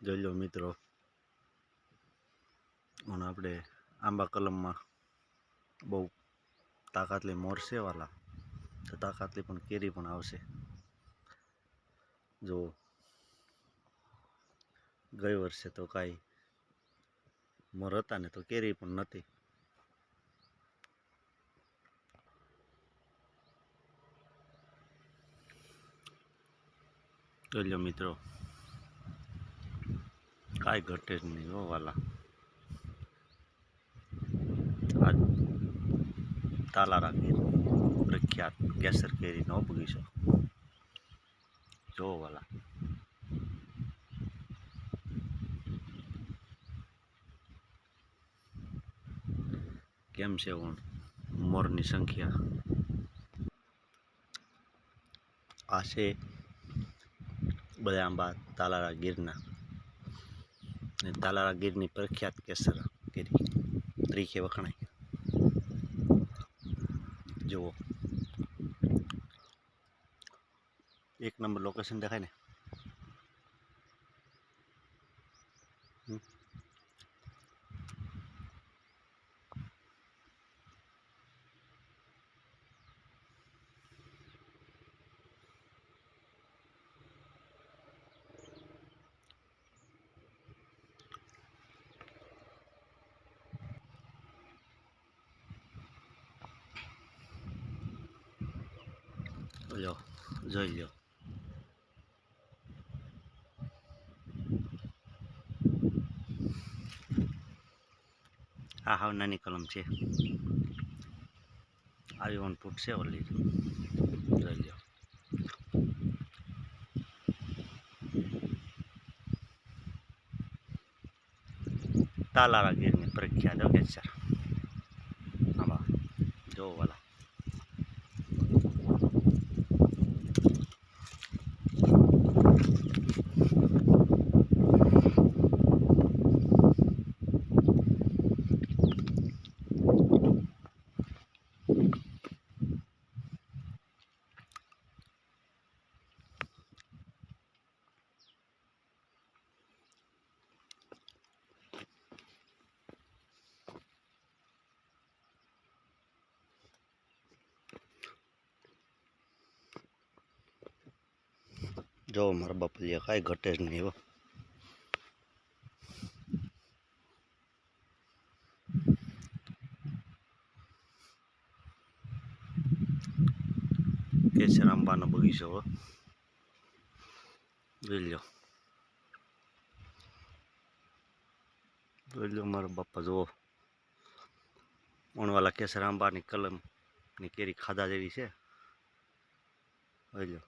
જોઈ લો મિત્રો. અને આપણે આંબા કલમમાં બહુ તાકાતલી મોર છે વાલા, તો તાકાતલી પણ કેરી પણ આવશે. જો ગઈ વર્ષે તો કાંઈ મોર હતા ને તો કેરી પણ નથી જોઈ મિત્રો. કાંઈ ઘટે જ નહીં હો વાલા. આ તાલારા ગીર પ્રખ્યાત કેસર કેરીનો બગીચો જો વાલા. કેમ છે હું મોરની સંખ્યા. આ છે બધા આંબા તાલારા ગીરના. ને તાલારા ગીરની પ્રખ્યાત કેસર કેરી તરીકે વખણાય જુઓ. એક નંબર લોકેશન દેખાય ને. હમ. લો જોઈ લ્યો. આ હાવ નાની કલમ છે. આવી વન ફૂટ છે ઓલી. જોઈ લો તાલારા ગીરની પ્રખ્યાત ઓકે સર આમાં જો વાલા જો, મારા બાપલિયા કાંઈ ઘટે જ નહીં હો. કેસર આંબાનો બગીચો હો. જોઈ લો જોઈ લો મારા બાપા, જુઓ. ઉણવાલા કેસર આંબાની કલમની કેરી ખાધા જેવી છે. જોઈ લો